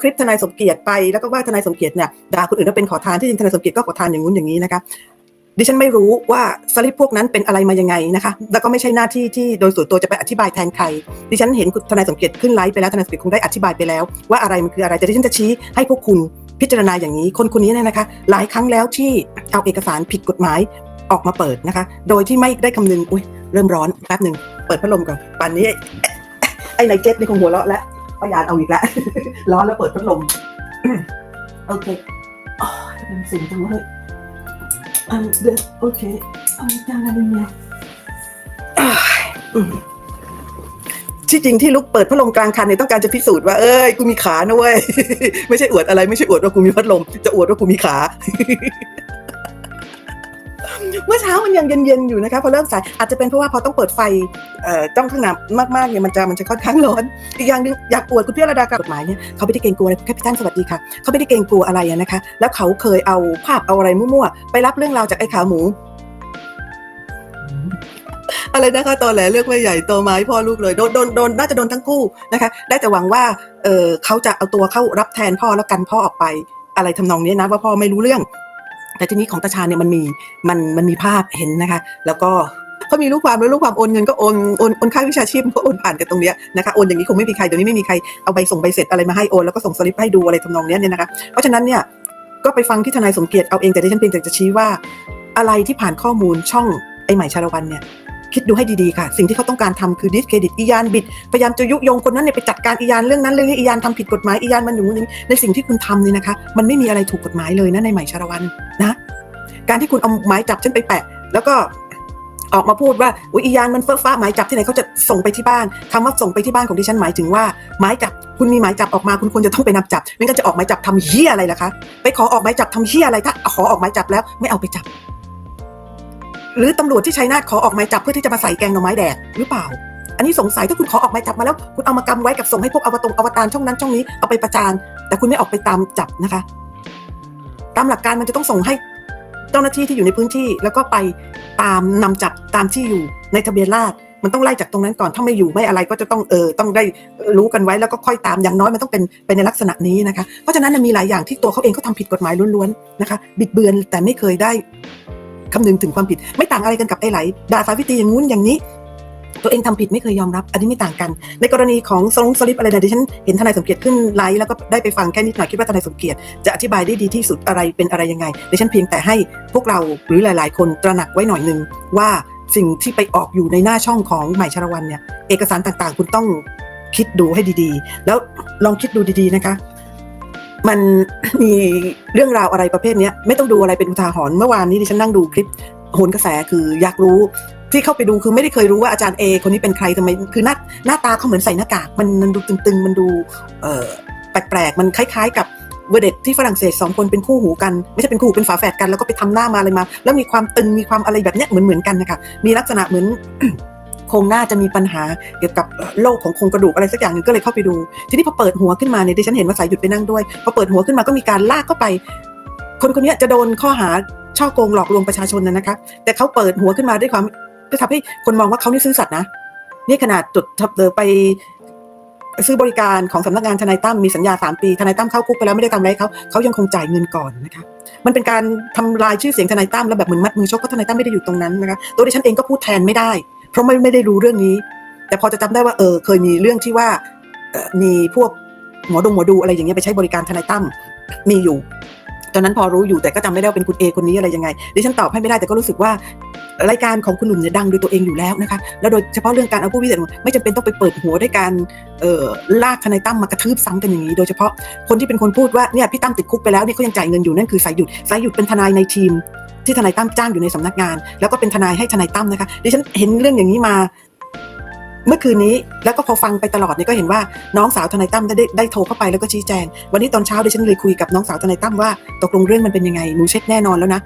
คลิปทนายสมเกียรติไปแล้วก็ว่าทนายสมเกียรติเนี่ยด่าคนอื่นว่าเป็นขอทานที่จริงทนายสมเกียรติก็ขอทานอย่างงู้นอย่างนี้นะคะดิฉันไม่รู้ว่าสลิปพวกนั้นเป็นอะไรมายังไงนะคะ แล้วก็ไม่ใช่หน้าที่ที่โดยส่วนตัวจะไปอธิบายแทนใคร ดิฉันเห็นทนายสมเกียรติขึ้นไลฟ์ไปแล้วทนายสมเกียรติคงได้อธิบายไปแล้ว ว่าอะไรมันคืออะไรแต่ดิฉันจะชี้ให้พวกคุณพิจารณาอย่างนี้ คนคนนี้เนี่ยนะคะ หลายครั้งแล้วที่เอาเอกสารผิดกฎหมายออกมาเปิดนะคะ โดยที่ไม่ได้คำนึงอุ้ยเริ่มร้อนแป๊บหนึ่งเปิดพัดลมก่อนป่านนี้ไอ้นายเจ็ตนี่คงหัวเราะแล้ว พยานเอาอีกแล้ว ร้อนแล้วเปิดพัดลม โอเคอ๋อเป็นสิ่งจังเลยอันเดอโอเคอันจังอะไรเนี่ยที่จริงที่ลุกเปิดพัดลมกลางคันเนี่ยต้องการจะพิสูจน์ว่าเอ้ยกูมีขานะเว้ย ไม่ใช่อวดอะไรไม่ใช่อวดว่ากูมีพัดลม จะอวดว่ากูมีขา เมื่อเช้ามันยังเย็นๆอยู่นะคะพอเริ่มสายอาจจะเป็นเพราะว่าพอต้องเปิดไฟเอ่อจ้องข้างหน้ามากๆเนี่ยมันจะมันจะค่อนข้างร้อน อีกอย่างหนึงอยากอวดคุณพี่ระดากับกฎหมายเนี่ยเขาไม่ได้เกรงกลัวอะไรแคปิตันสวัสดีค่ะเขาไม่ได้เกรงกลัวอะไรนะคะ แล้วเขาเคยเอาภาพเอาอะไรมั่วๆไปรับเรื่องราวจากไอ้ขาหมูอะไรนะคะตอนแหลเลือกไม่ใหญ่โตไม้พ่อลูกเลยโดนโดนโดนน่าจะโดนทั้งคู่นะคะ ได้แต่หวังว่าเออเขาจะเอาตัวเข้ารับแทนพ่อแล้วกันพ่อออกไป อะไรทำนองนี้นะว่าพ่อไม่รู้เรื่อง แต่ทีนี้ของตาชาเนี่ยมันมีมันมันมีภาพเห็นนะคะ แล้วก็เขามีลูกความแล้วลูกความโอนเงินก็โอนโอนโอนค่าวิชาชีพก็โอนผ่านกันตรงเนี้ยนะคะโอนอย่างนี้คงไม่มีใครเดี๋ยวนี้ไม่มีใครเอาใบส่งใบเสร็จอะไรมาให้โอนแล้วก็ส่งสลิปให้ดูอะไรทำนองเนี้ยเนี่ยนะคะเพราะฉะนั้นเนี่ยก็ไปฟังที่ทนายสมเกียรติเอาเองแต่ดิฉันเพียงแต่จะชี้ว่า อะไรที่ผ่านข้อมูลช่องไอ้ใหม่ชาละวันเนี่ย คิดดูให้ดีๆค่ะ สิ่งที่เขาต้องการทำคือดิสเครดิตอียานบิด พยายามจะยุยงคนนั้นเนี่ยไปจัดการอียานเรื่องนั้นเรื่องนี้อียานทำผิดกฎหมายอียานมันอยู่นี้ในสิ่งที่คุณทำเนี่ยนะคะ มันไม่มีอะไรถูกกฎหมายเลยนะในใหม่ชาละวันนะ การที่คุณเอาหมายจับฉันไปแปะ แล้วก็ออกมาพูดว่าอุยอียานมันเฟ้อฟ้าหมายจับที่ไหนเขาจะส่งไปที่บ้านคำว่าส่งไปที่บ้านของดิฉันหมายถึงว่าหมายจับคุณมีหมายจับออกมาคุณควรจะต้องไปนำจับไม่งั้นจะออกหมายจับทำเหี้ยอะไรล่ะคะไปขอออกหมายจับทำเหี้ยอะไรถ้าขอออกหมายจับแล้วไม่เอาไปจับ หรือตำรวจที่ชัยนาทขอออกหมายจับเพื่อที่จะมาใส่แกงหน่อไม้แดดหรือเปล่า อันนี้สงสัยถ้าคุณขอออกหมายจับมาแล้ว คุณเอามากำไว้กับส่งให้พวกอวตงอวตารช่องนั้นช่องนี้เอาไปประจาน แต่คุณไม่ออกไปตามจับนะคะ ตามหลักการมันจะต้องส่งให้เจ้าหน้าที่ที่อยู่ในพื้นที่ แล้วก็ไปตามนำจับตามที่อยู่ในทะเบียนราษฎรมันต้องไล่จากตรงนั้นก่อน ถ้าไม่อยู่ไม่อะไรก็จะต้องเออต้องได้รู้กันไว้แล้วก็ค่อยตามอย่างน้อยมันต้องเป็นเป็นในลักษณะนี้นะคะ เพราะฉะนั้นมีหลายอย่างที่ตัวเขาเองเขาทำผิดกฎหมายล้วนๆนะคะ บิดเบือนแต่ไม่เคยได้ คำนึงถึงความผิด ไม่ต่างอะไรกันกับไอ้ไหลด่าสาวิตรีอย่างงู้นอย่างนี้ ตัวเองทำผิดไม่เคยยอมรับ อันนี้ไม่ต่างกัน ในกรณีของสลงสลิปอะไรเนี่ยดิฉันเห็นทนายสมเกียรติขึ้นไลฟ์แล้วก็ได้ไปฟังแค่นิดหน่อยคิดว่าทนายสมเกียรติจะอธิบายได้ดีที่สุดอะไรเป็นอะไรยังไงดิฉันเพียงแต่ให้พวกเราหรือหลาย ๆ คนตระหนักไว้หน่อยหนึงว่าสิ่งที่ไปออกอยู่ในหน้าช่องของใหม่ชาละวันเนี่ยเอกสารต่างๆ คุณต้องคิดดูให้ดีๆ แล้วลองคิดดูดีๆนะคะ มันมีเรื่องราวอะไรประเภทนี้ไม่ต้องดูอะไรเป็นอุทาหรณ์เมื่อวานนี้ดิฉันนั่งดูคลิปโหนกระแสคืออยากรู้ที่เข้าไปดูคือไม่ได้เคยรู้ว่าอาจารย์เอคนนี้เป็นใครทำไมคือหน้าหน้าตาเขาเหมือนใส่หน้ากากมันมันดูตึงๆ มันดูเออแปลกๆ มันคล้าย ๆ กับเวอร์เด็ที่ฝรั่งเศสสองคนเป็นคู่หูกัน ไม่ใช่เป็นคู่หูเป็นฝาแฝดกันแล้วก็ไปทำหน้ามาอะไรมา แล้วมีความตึงมีความอะไรแบบเนี้ยเหมือนเหมือนกันนะคะมีลักษณะเหมือน โครงหน้าจะมีปัญหาเกี่ยวกับโรคของโครงกระดูกอะไรสักอย่างหนึงก็เลยเข้าไปดู ทีนี้พอเปิดหัวขึ้นมาเนี่ยดิฉันเห็นว่าสายหยุดไปนั่งด้วยพอเปิดหัวขึ้นมาก็มีการลากเข้าไป คนคนนี้จะโดนข้อหาช่อโกงหลอกลวงประชาชนนะนะคะ แต่เขาเปิดหัวขึ้นมาด้วยความจะทำให้คนมองว่าเขานี่ซื่อสัตย์นะ นี่ขนาดจุดทับเดอไปซื้อบริการของสำนักงานทนายตั้มมีสัญญาสามปีทนายตั้มเข้าคุกไปแล้วไม่ได้ทำอะไรเขาเขายังคงจ่ายเงินก่อนนะคะมันเป็นการทำลายชื่อเสียงทนายตั้มแล้วแบบเหมือนมัดมือชกก็ทนายตั้มไม่ได้อยู่ตรงนั้นนะคะตัวดิฉันเองก็พูดแทนไม่ได้ เพราะไม่ไม่ได้รู้เรื่องนี้ แต่พอจะจำได้ว่าเออเคยมีเรื่องที่ว่ามีพวกหมอดงหมอดูอะไรอย่างเงี้ยไปใช้บริการทนายตั้มมีอยู่ ตอนนั้นพอรู้อยู่แต่ก็จำไม่ได้ว่าเป็นคุณเอคนนี้อะไรยังไงดิฉันตอบให้ไม่ได้แต่ก็รู้สึกว่ารายการของคุณหนุ่มเนี่ยดังโดยตัวเองอยู่แล้วนะคะแล้วโดยเฉพาะเรื่องการเอาผู้พิเศษไม่จำเป็นต้องไปเปิดหัวด้วยการลากทนายตั้มมากระทืบซ้ำกันอย่างนี้ โดยเฉพาะคนที่เป็นคนพูดว่าเนี่ยพี่ตั้มติดคุกไปแล้วเนี่ยเขายังจ่ายเงินอยู่นั่นคือสายหยุดสายหยุดเป็นทนายในทีม ที่ทนายตั้มจ้างอยู่ในสำนักงาน แล้วก็เป็นทนายให้ทนายตั้มนะคะดิฉันเห็นเรื่องอย่างนี้มา เมื่อคืนนี้แล้วก็พอฟังไปตลอดเนี่ยก็เห็นว่าน้องสาวทนายตั้มได้ได้ได้โทรเข้าไปแล้วก็ชี้แจง วันนี้ตอนเช้าดิฉันเลยคุยกับน้องสาวทนายตั้มว่าตกลงเรื่องมันเป็นยังไงหนูเช็คแน่นอนแล้วนะ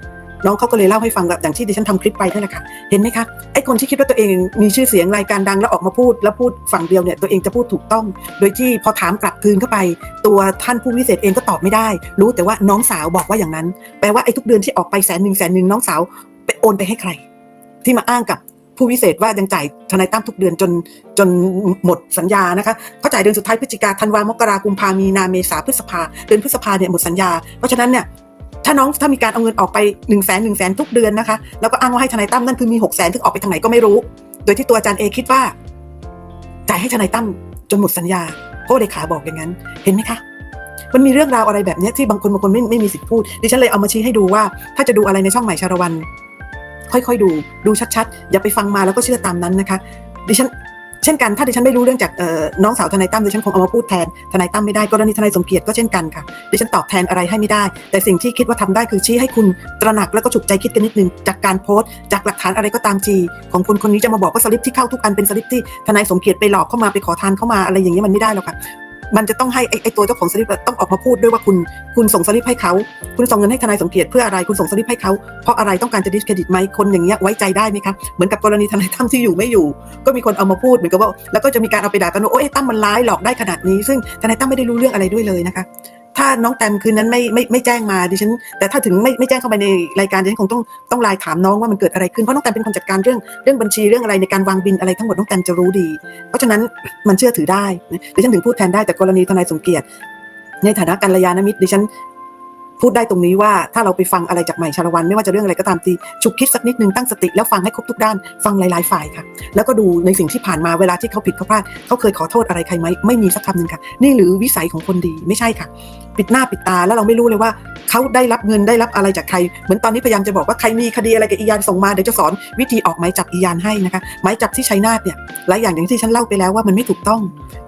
น้องเขาก็เลยเล่าให้ฟังแบบอย่างที่ดิฉันทำคลิปไปนั่นแหละค่ะเห็นไหมคะไอ้คนที่คิดว่าตัวเองมีชื่อเสียงรายการดังแล้วออกมาพูด แล้วพูดฝั่งเดียวเนี่ยตัวเองจะพูดถูกต้อง โดยที่พอถามกลับคืนเข้าไป ตัวท่านผู้วิเศษเองก็ตอบไม่ได้ รู้แต่ว่าน้องสาวบอกว่าอย่างนั้น แปลว่าไอ้ทุกเดือนที่ออกไปแสนหนึ่งแสนหนึ่งน้องสาวไปโอนไปให้ใคร ที่มาอ้างกับผู้วิเศษว่ายังจ่ายทนายตั้มทุกเดือนจนจนหมดสัญญานะคะเขาจ่ายเดือนสุดท้ายพฤศจิกาธันวามกรากุมภามีนาเมษาพฤษภาเดือนพฤษภาเนี่ยหมดสัญญา เพราะฉะนั้นเนี่ย ถ้าน้องถ้ามีการเอาเงินออกไป1นึ่งแสนหนึ่งแสนทุกเดือนนะคะ แล้วก็อ้างว่าให้ทนายตั้มนั่นคือมี6กแสนที่ออกไปทางไหนก็ไม่รู้ โดยที่ตัวอาจารย์เอคิดว่า จ่ายให้ทนายตั้มจนหมดสัญญาเพราะเลขาบอกอย่างนั้น เห็นไหมคะ มันมีเรื่องราวอะไรแบบนี้ที่บางคนบางคนไม่ไม่มีสิทธิ์พูดดิฉันเลยเอามาชี้ให้ดูว่า ถ้าจะดูอะไรในช่องใหม่ชาละวัน ค่อยๆดู ดูชัดๆ อย่าไปฟังมาแล้วก็เชื่อตามนั้นนะคะ ดิฉัน เช่นกันถ้าดิฉันไม่รู้เรื่องจากน้องสาวทนายตั้มดิฉันคงเอามาพูดแทนทนายตั้มไม่ได้กรณีทนายสมเกียรติก็เช่นกันค่ะดิฉันตอบแทนอะไรให้ไม่ได้ แต่สิ่งที่คิดว่าทำได้คือชี้ให้คุณตระหนักแล้วก็ฉุกใจคิดกันนิดนึงจากการโพสต์จากหลักฐานอะไรก็ตามทีของคนคนนี้จะมาบอกว่าสลิปที่เข้าทุกอันเป็นสลิปที่ทนายสมเกียรติไปหลอกเข้ามาไปขอทานเข้ามาอะไรอย่างนี้มันไม่ได้หรอกค่ะ มันจะต้องให้ไอ้ไอตัวเจ้าของสลิปต้องออกมาพูดด้วยว่าคุณคุณส่งสลิปให้เขาคุณส่งเงินให้ทนายสมเกียรติเพื่ออะไรคุณส่งสลิปให้เขาเพราะอะไรต้องการจะดิสเครดิตไหมคนอย่างเงี้ยไว้ใจได้ไหมคะเหมือนกับกรณีทนายตั้มที่อยู่ไม่อยู่ ก็มีคนเอามาพูดเหมือนกับว่าแล้วก็จะมีการเอาไปด่ากันว่าโอ้ยตั้มมันร้ายหลอกได้ขนาดนี้ ซึ่งทนายตั้มไม่ได้รู้เรื่องอะไรด้วยเลยนะคะ ถ้าน้องแตมคืนนั้นไม่ไม่ไม่แจ้งมาดิฉัน แต่ถ้าถึงไม่ไม่แจ้งเข้าไปในรายการดิฉันคงต้องต้องไลน์ถามน้องว่ามันเกิดอะไรขึ้นเพราะน้องแตมเป็นคนจัดการเรื่องเรื่องบัญชีเรื่องอะไรในการวางบินอะไรทั้งหมดน้องแตมจะรู้ดี เพราะฉะนั้นมันเชื่อถือได้ดิฉันถึงพูดแทนได้แต่กรณีทนายสมเกียรติในฐานะกัลยาณมิตรดิฉัน พูดได้ตรงนี้ว่าถ้าเราไปฟังอะไรจากใหม่ชาละวัน ไม่ว่าจะเรื่องอะไรก็ตามทีฉุกคิดสักนิดนึงตั้งสติแล้วฟังให้ครบทุกด้านฟังหลาย ๆ ฝ่ายค่ะ แล้วก็ดูในสิ่งที่ผ่านมาเวลาที่เขาผิดเขาพลาดเขาเคยขอโทษอะไรใครไหมไม่มีสักคำหนึ่งค่ะ นี่หรือวิสัยของคนดีไม่ใช่ค่ะ ปิดหน้าปิดตาแล้วเราไม่รู้เลยว่า เขาได้รับเงินได้รับอะไรจากใคร เหมือนตอนนี้พยายามจะบอกว่าใครมีคดีอะไรกับอียานส่งมาเดี๋ยวจะสอนวิธีออกหมายจับอียานให้นะคะหมายจับที่ชัยนาทเนี่ยหลายอย่างอย่างที่ฉันเล่าไปแล้วว่ามันไม่ถูกต้อง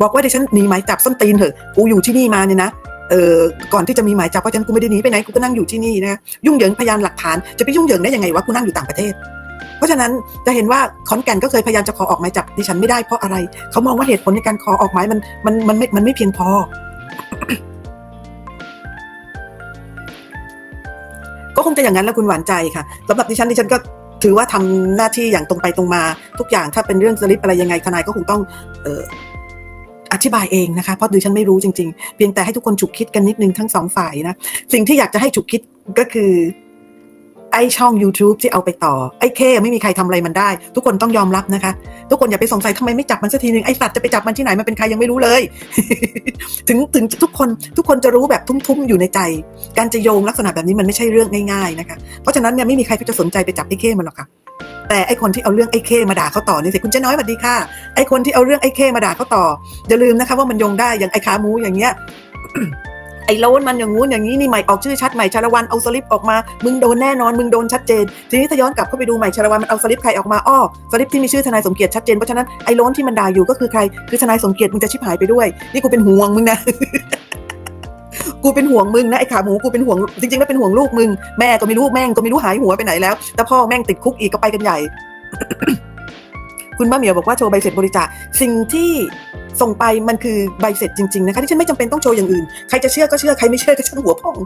บอกว่าเดี๋ยวฉันหนีหมายจับส้นตีนเถอะกูอยู่ที่นี่มาเนี่ยนะ เออก่อนที่จะมีหมายจับเพราะฉะนั้นกูไม่ได้หนีไปไหนกูก็นั่งอยู่ที่นี่นะยุ่งเหยิงพยานหลักฐานจะไปยุ่งเหยิงได้ยังไงวะกูนั่งอยู่ต่างประเทศ เพราะฉะนั้นจะเห็นว่าขอนแก่นก็เคยพยายามจะขอออกหมายจับดิฉันไม่ได้เพราะอะไรเขามองว่าเหตุผลในการขอออกหมายมันมันมันไม่มันไม่เพียงพอ ก็คงจะอย่างนั้นแล้วคุณหวานใจค่ะสำหรับดิฉันดิฉันก็ถือว่าทำหน้าที่อย่างตรงไปตรงมาทุกอย่างถ้าเป็นเรื่องสลิปอะไรยังไงทนายก็คงต้องเอธิบายเองนะคะ เพราะดิฉันไม่รู้จริงๆ เพียงแต่ให้ทุกคนฉุกคิดกันนิดนึงทั้งสองฝ่ายนะ สิ่งที่อยากจะให้ฉุกคิดก็คือ ไอช่อง YouTube ที่เอาไปต่อ ไอเค ไม่มีใครทำอะไรมันได้ ทุกคนต้องยอมรับนะคะ ทุกคนอย่าไปสงสัยทำไมไม่จับมันสักทีนึงไอสัตว์จะไปจับมันที่ไหนมันเป็นใครยังไม่รู้เลย ถึงถึงทุกคนทุกคนจะรู้แบบทุ่มๆอยู่ในใจ การจะโยงลักษณะแบบนี้มันไม่ใช่เรื่องง่ายๆนะคะ เพราะฉะนั้นเนี่ยไม่มีใครที่จะสนใจไปจับไอเคมันหรอกค่ะ แต่ไอคนที่เอาเรื่องไอ้เคมาด่าเขาต่อนี่สิคุณเจ้าน้อยสวัสดีค่ะไอคนที่เอาเรื่องไอ้เคมาด่าเขาต่ออย่าลืมนะคะว่ามันยงได้อย่างไอ้ขาหมูอย่างเงี้ยไอ้โลนมันอย่างงู้นอย่างนี้นี่ใหม่ออกชื่อชัดใหม่ชาละวันเอาสลิปออกมา มึงโดนแน่นอนมึงโดนชัดเจน ทีนี้ถ้าย้อนกลับเข้าไปดูใหม่ชาละวันมันเอาสลิปใครออกมาอ้อสลิปที่มีชื่อทนายสมเกียรติชัดเจนเพราะฉะนั้นไอ้โลนที่มันด่าอยู่ก็คือใครคือทนายสมเกียรติมึงจะชิบหายไปด้วย นี่กูเป็นห่วงมึงนะ กูเป็นห่วงมึงนะไอ้ขาหมูกูเป็นห่วงจริงๆแล้วเป็นห่วงลูกมึงแม่ก็ไม่รู้แม่งก็ไม่รู้หายหัวไปไหนแล้วแต่พ่อแม่งติดคุกอีกก็ไปกันใหญ่ คุณมะเหมียวบอกว่าโชว์ใบเสร็จบริจาคสิ่งที่ส่งไปมันคือใบเสร็จจริงๆนะคะที่ฉันไม่จำเป็นต้องโชว์อย่างอื่น ใครจะเชื่อก็เชื่อใครไม่เชื่อก็ช่างหัวพ่อง